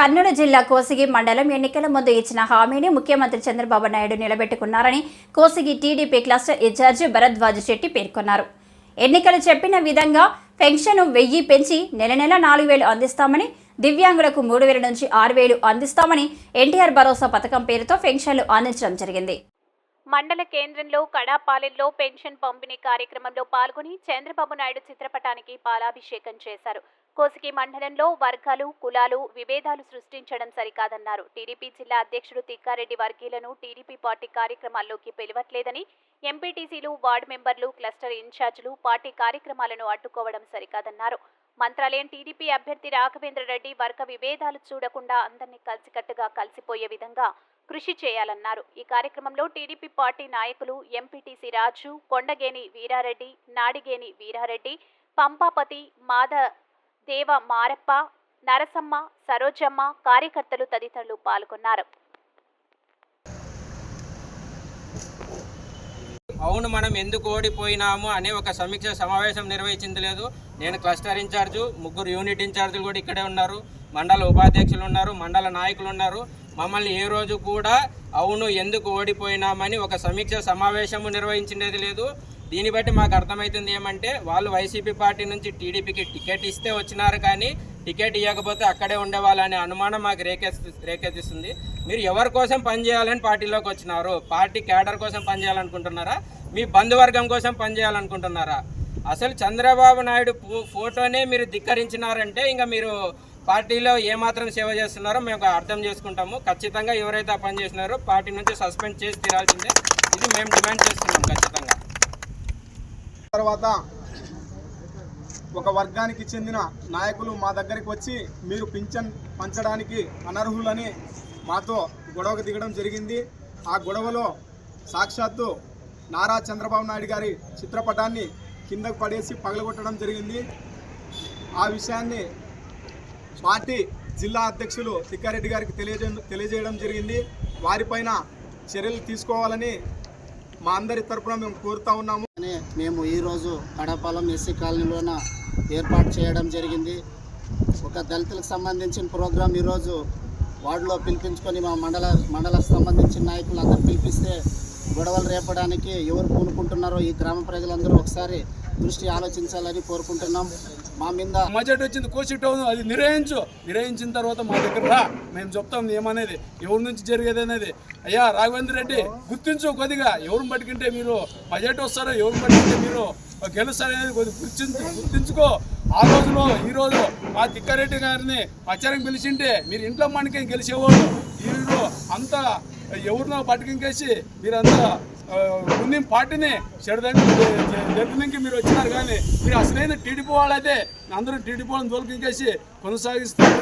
కర్నూలు జిల్లా కోసిగి మండలం ఎన్నికల ముందు ఇచ్చిన హామీని ముఖ్యమంత్రి Chandrababu Naidu నిలబెట్టుకున్నారని Kosigi TDP cluster incharge Bharadwaj Shetty పేర్కొన్నారు. ఎన్నికలు చెప్పిన విధంగా పెన్షన్ వెయ్యి పెంచి నెల నెల నాలుగు వేలు అందిస్తామని దివ్యాంగులకు మూడు వేల నుంచి ఆరు వేలు అందిస్తామని ఎన్టీఆర్ భరోసా పథకం పేరుతో పెన్షన్లు అందించడం జరిగింది. మండల కేంద్రంలో కడాపాలెంలో పెన్షన్ పంపిణీ కార్యక్రమంలో పాల్గొని చంద్రబాబు నాయుడు చిత్రపటానికి పాలాభిషేకం చేశారు. కోసికి మండలంలో వర్గాలు కులాలు విభేదాలు సృష్టించడం సరికాదన్నారు. టీడీపీ జిల్లా అధ్యక్షుడు తిక్కారెడ్డి వర్గీయులను టీడీపీ పార్టీ కార్యక్రమాల్లోకి పిలవట్లేదని ఎంపీటీసీలు వార్డు మెంబర్లు క్లస్టర్ ఇన్ఛార్జీలు పార్టీ కార్యక్రమాలను అడ్డుకోవడం సరికాదన్నారు. మంత్రాలయం టీడీపీ అభ్యర్థి రాఘవేంద్ర రెడ్డి వర్గ విభేదాలు చూడకుండా అందరినీ కలిసికట్టుగా కలిసిపోయే విధంగా కృషి చేయాలన్నారు. ఈ కార్యక్రమంలో టీడీపీ పార్టీ నాయకులు ఎంపీటీసీ రాజు కొండగేని వీరారెడ్డి నాడిగేని వీరారెడ్డి పంపాపతి మాధ దేవ మారప్ప నరసమ్మ సరోజమ్మ కార్యకర్తలు తదితరులు పాల్గొన్నారు. అవును మనం ఎందుకు ఓడిపోయినాము అనే ఒక సమీక్ష సమావేశం నిర్వహించింది లేదు. నేను క్లస్టర్ ఇన్ఛార్జు ముగ్గురు యూనిట్ ఇన్ఛార్జీలు కూడా ఇక్కడే ఉన్నారు. మండల ఉపాధ్యక్షులు ఉన్నారు మండల నాయకులు ఉన్నారు. మమ్మల్ని ఏ రోజు కూడా అవును ఎందుకు ఓడిపోయినామని ఒక సమీక్ష సమావేశము నిర్వహించినది లేదు. దీన్ని బట్టి మాకు అర్థమవుతుంది ఏమంటే వాళ్ళు వైసీపీ పార్టీ నుంచి టీడీపీకి టికెట్ ఇస్తే వచ్చినారు కానీ టికెట్ ఇవ్వకపోతే అక్కడే ఉండేవాళ్ళనే అనుమానం మాకు రేకెత్తి రేకెత్తిస్తుంది. మీరు ఎవరి కోసం పనిచేయాలని పార్టీలోకి వచ్చినారు? పార్టీ క్యాడర్ కోసం పనిచేయాలనుకుంటున్నారా మీ బంధువర్గం కోసం పనిచేయాలనుకుంటున్నారా అసలు చంద్రబాబు నాయుడు ఫో- ఫోటోనే మీరు ధిక్కరించినారంటే ఇంకా మీరు పార్టీలో ఏమాత్రం సేవ చేస్తున్నారో మేము అర్థం చేసుకుంటాము. ఖచ్చితంగా ఎవరైతే ఆ పని చేసినారో పార్టీ నుంచి సస్పెండ్ చేసి తీరాల్సిందే. ఇది మేము డిమాండ్ చేస్తున్నాం ఖచ్చితంగా. తర్వాత ఒక వర్గానికి చెందిన నాయకులు మా దగ్గరికి వచ్చి మీరు పింఛన్ పంచడానికి అనర్హులని మాతో గొడవకు దిగడం జరిగింది. ఆ గొడవలో సాక్షాత్తు నారా చంద్రబాబు నాయుడు గారి చిత్రపటాన్ని కిందకు పడేసి పగలగొట్టడం జరిగింది. ఆ విషయాన్ని పార్టీ జిల్లా అధ్యక్షులు తిక్కారెడ్డి గారికి తెలియజే తెలియజేయడం జరిగింది. వారిపైన చర్యలు తీసుకోవాలని మా అందరి తరపున మేము కోరుతా ఉన్నాము. మేము ఈరోజు కడపాలెం ఎస్సీ కాలనీలోన ఏర్పాటు చేయడం జరిగింది. ఒక దళితులకు సంబంధించిన ప్రోగ్రాం ఈరోజు వార్డులో పిలిపించుకొని మా మండల మండలకు సంబంధించిన నాయకులు అందరూ పిలిపిస్తే గొడవలు రేపడానికి ఎవరు పూనుకుంటున్నారో ఈ గ్రామ ప్రజలందరూ ఒకసారి దృష్టి ఆలోచించాలని కోరుకుంటున్నాం. మా మీద బడ్జెట్ వచ్చింది కోసి టౌన్ అది నిర్వహించు నిర్వహించిన తర్వాత మా దగ్గర రా. మేము చెప్తాం ఏమనేది. ఎవరి నుంచి జరిగేది అనేది. అయ్యా రాఘవేంద్ర రెడ్డి గుర్తించు కొద్దిగా. ఎవరిని పట్టుకుంటే మీరు బడ్జెట్ వస్తారో ఎవరిని పట్టుకుంటే మీరు గెలుస్తారనేది కొద్దిగా గుర్తించు గుర్తించుకో. ఆ రోజులో ఈ రోజు మా తిక్కారెడ్డి గారిని ప్రచారం పిలిచింటే మీరు ఇంట్లో మనకి గెలిచేవాళ్ళు. వీళ్ళు అంతా ఎవరినో పట్టుకుంకేసి మీరంతా ముందు పార్టీని చెడదండి మీరు వచ్చినారు కానీ మీరు అసలైన టీడీపీ వాళ్ళైతే అందరూ టీడీపీ వాళ్ళని దోలుకుంకేసి కొనసాగిస్తున్నారు.